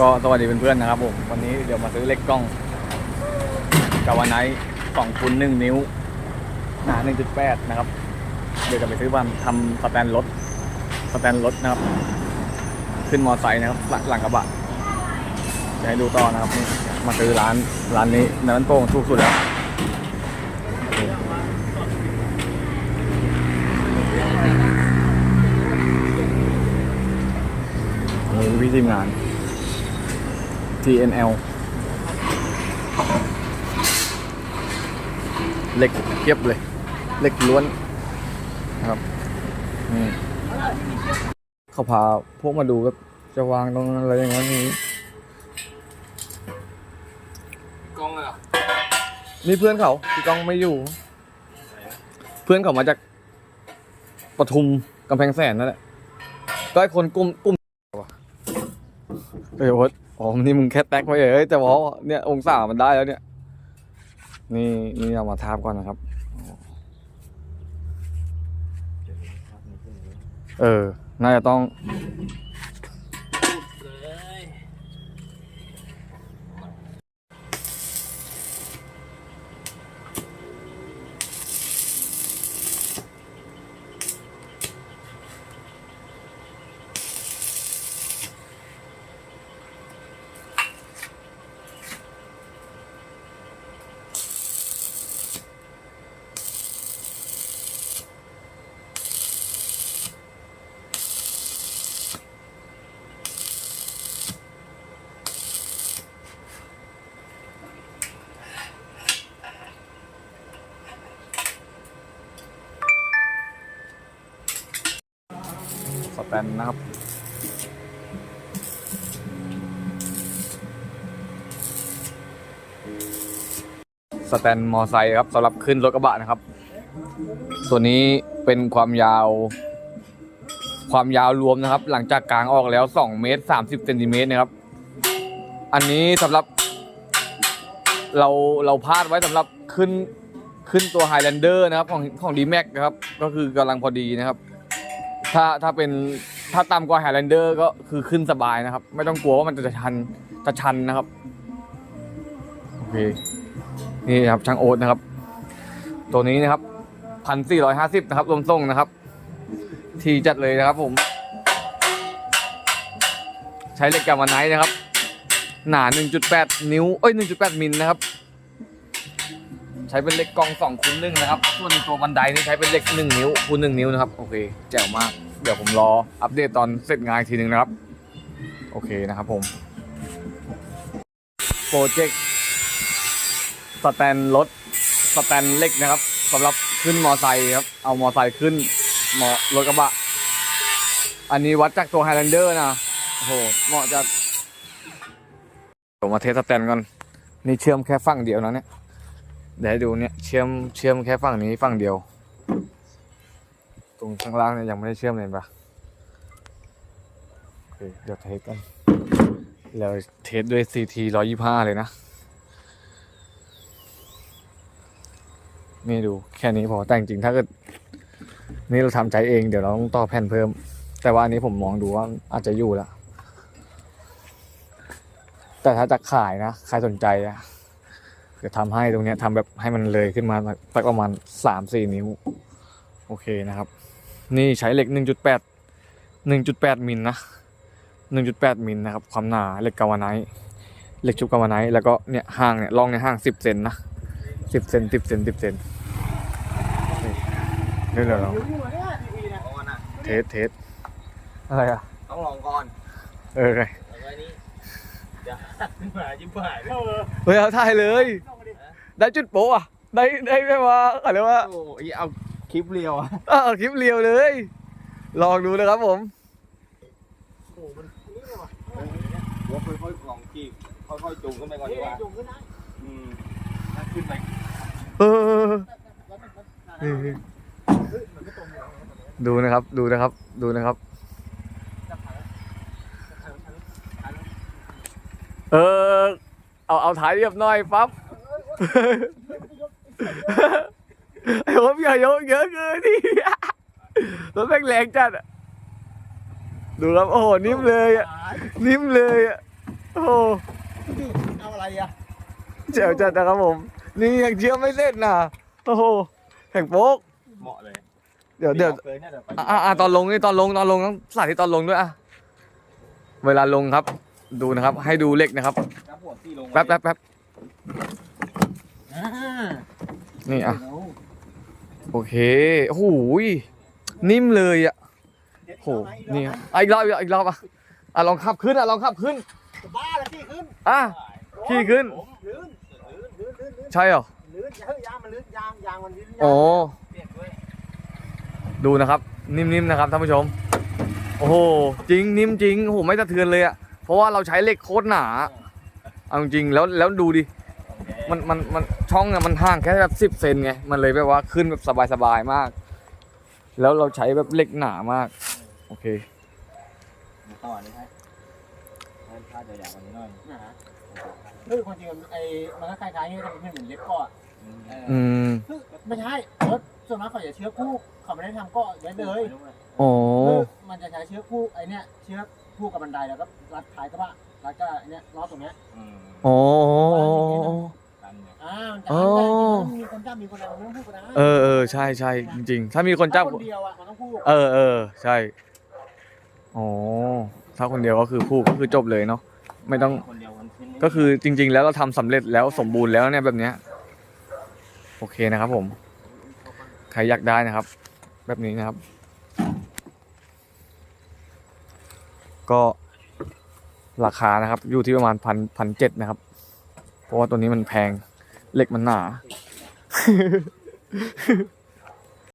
ก็สวัสดีเพื่อนๆนะครับผมวันนี้เดี๋ยวมาซื้อเล็กกล้องกาวาไนท์สองคูณหนึ่งนิ้วหนาหนึ่งจุดแปดนะครับ เดี๋ยวจะไปซื้อบ้านทำสแตนรถสแตนรถนะครับ ขึ้นมอไซค์นะครับหลังหลังกระบะจะให้ดูต่อนะครับมาซื้อร้านร้านนี้ในร้านโป่งถูกสุดแล้วนี่พี่ทีมงาน TNL เหล็กเทียบเลยเหล็กล้วนนะครับนี่เขาพาพวกมาดูก็จะวางตรงนั้นอะไรอย่างนั้นนี้กล้องเลยเหรอนี่เพื่อนเขาพี่ก้องไม่อยู่ เพื่อนเขามาจากปทุมกำแพงแสนนั่นแหละก็ไอ้คนกลุ่มกลุ่มวะ เอ้ยโอ๊ตอ๋อนี่มึงแค่แท็กไว้เอ้ยแต่ว่าเนี่ยองศามันได้แล้วเนี่ย นี่นี่เอามาทาบก่อนนะครับ เออ น่าจะต้อง สแตนนะครับ สแตนมอไซค์ครับสำหรับขึ้นรถกระบะนะครับ ตัวนี้เป็นความยาว ความยาวรวมนะครับ หลังจากกลางออกแล้ว2เมตร30เซนติเมตรนะครับ อันนี้สำหรับ เราเราพาดไว้สำหรับขึ้นขึ้นตัว Highlander นะครับ ของของ d m a x นะครับ ก็คือกำลังพอดีนะครับ ถ้าถ้าเป็นถ้าต่ำกว่า Highlander ก็คือขึ้นสบายนะครับ ไม่ต้องกลัวว่ามันจะชันจะชันนะครับโอเคนี่ครับช่างโอ๊ตนะครับ ตัวนี้นะครับพันสี่ร้อยห้าสิบนะครับรวมส่งนะครับ ทีจัดเลยนะครับผม ใช้เหล็กกามาไนท์นะครับ หนา 1.8 นิ้ว เอ้ย 1.8 มิลนะครับ ใช้เป็นเหล็กกอง2คูณหนึ่งนะครับ ส่วนตัวบันไดนี่ใช้เป็นเหล็ก1นิ้วคูณ1นิ้วนะครับ โอเค แจ๋วมาก เดี๋ยวผมรออัปเดตตอนเสร็จงานทีหนึ่งนะครับ โอเคนะครับผม โปรเจกต์สแตนรถสแตนเล็กนะครับสำหรับขึ้นมอไซค์ครับ เอามอไซค์ขึ้นมอรถกระบะ อันนี้วัดจากตัวไฮแลนเดอร์นะโอ้โหเหมาะจะผมมาเทสสแตนก่อน นี่เชื่อมแค่ฝั่งเดียวนะเนี่ย เดี๋ยวดูเนี่ยเชื่อมเชื่อมแค่ฝั่งนี้ฝั่งเดียว ตรงข้างล่างเนี่ยยังไม่ได้เชื่อมเลยปะเดี๋ยวเทสกันแล้วเทสด้วย CT 125 เลยนะ นี่ดูแค่นี้พอแต่จริงถ้าเกิดนี่เราทำใจเองเดี๋ยวเราต้องต่อแผ่นเพิ่ม แต่ว่าอันนี้ผมมองดูว่าอาจจะอยู่ล้วแต่ถ้าจะขายนะ ใครสนใจอะ เดี๋ยวทำให้ตรงเนี้ยทำแบบให้มันเลยขึ้นมาสักประมาณสามสี่นิ้ว โอเคนะครับ นี่ใช้เหล็กหนึ่งจุดแปดหนึ่งจุดแปดมิลนะหนึ่งจุดแปดมิลนะครับ ความหนาเหล็กกาวาไนท์เหล็กชุบกาวาไนท์แล้วก็เนี่ยห่างเนี่ยร่องเนี่ยห่างสิบเซนนะสิบเซนสิบเซนสิบเซนนี่เดี๋ยวเราลองก่อนนะเทสเทสอะไรอะต้องลองก่อน เออไงแล้วก็นี่ จะขึ้นมายิ้มหายเลยเฮ้ยเอาถ่ายเลย ได้จุดโป๊ะอะได้ได้แม่ว่าอะไรยกว่าโอ้ยเอาคลิปเรียวอะเออคลิปเรียวเลย ลองดูนะครับผมว่าค่อยๆลองจีบค่อยๆจูงขึ้นไปก่อนดีกว่าอืมถ้าขึ้นไปเออนี่ดูนะครับ ดูนะครับ ดูนะครับ เออ เอาเอาถ่ายเรียบหน่อยปั๊บไอ้ผมอย่ายกเยอะเกินดิรถแม่งแรงจัดอะดูครับโอ้โหนิ่มเลยอะนิ่มเลยอะโอ้โหเอาอะไรอะเจ๋วจัดนะครับผม นี่ยังเชื่อไม่เสร็จนะโอ้โหแข่งโป๊กเหมาะเลย เดี๋ยวเดี๋ยวเคยเนี่ยเดี๋ยวไปอะอะตอนลงนี่ตอนลงตอนลงต้องสาธิตตอนลงด้วยอะเวลาลงครับ ดูนะครับ ให้ดูเหล็กนะครับจับหัวที่ลงแป๊บแป๊บแป๊บอ่านี่อะโอเคโอ้โหยนิ่มเลยอะโหนี่ครับอะอีกรอบอีกรอบอีกรอบอะอะลองขับขึ้นอะลองขับขึ้นบ้าแล้วที่ขึ้นอะขี่ขึ้น ลื่นลื่นลื่นลื่นลื่นใช่เหรอ ลื่นเฮ้ยยางมันลื่นยางยางมันลื่นโอ้เปลี่ยนด้วยดูนะครับ นิ่มๆนะครับท่านผู้ชม โอ้โห จริง นิ่มจริง โอ้โห ไม่สะเทือนเลยอะ เพราะว่าเราใช้เหล็กโคตรหนาเอาจริงๆแล้วแล้วดูดิมันมันมันช่องอะมันห่างแค่แบบสิบเซนไงมันเลยแบบว่าขึ้นแบบสบายๆมาก แล้วเราใช้แบบเหล็กหนามาก โอเคต่อเลยให้ให้พาดใหญ่ๆกว่านี้หน่อยนะฮะเฮ้ยความจริงไอ้มันก็คล้ายๆนี่แต่มันไม่เหมือนเล็บเกาะเอออืมคือไม่ใช่รถส่วนมากเขาจะเชื้อคู่เขาไม่ได้ทำเกาะไว้เลยโอ้คือมันจะใช้เชื้อคู่ไอ้เนี่ยเชื้อ คู่กับบันไดแล้วก็รัดท้ายกระบะรัดก็ไอ้เนี่ยล้อตรงเนี้ยโอ้อ่ามันจะอ๋อมันมีคนจับมีคนอะไรมันไม่ต้องพูดกันนะเออเออใช่ใช่จริง ๆ ถ้ามีคนจับถ้าคนเดียวอะมันต้องพูดเออเออใช่โอ้ถ้าคนเดียวก็คือพูดก็คือจบเลยเนาะไม่ต้องคนเดียวคนขึ้นก็คือจริง ๆ แล้วเราทำสำเร็จแล้วสมบูรณ์แล้วเนี่ยแบบเนี้ยโอเคนะครับผม ใครอยากได้นะครับ แบบนี้นะครับ ก็ราคานะครับ อยู่ที่ประมาณพันพันเจ็ดนะครับ เพราะว่าตัวนี้มันแพงเหล็กมันหนา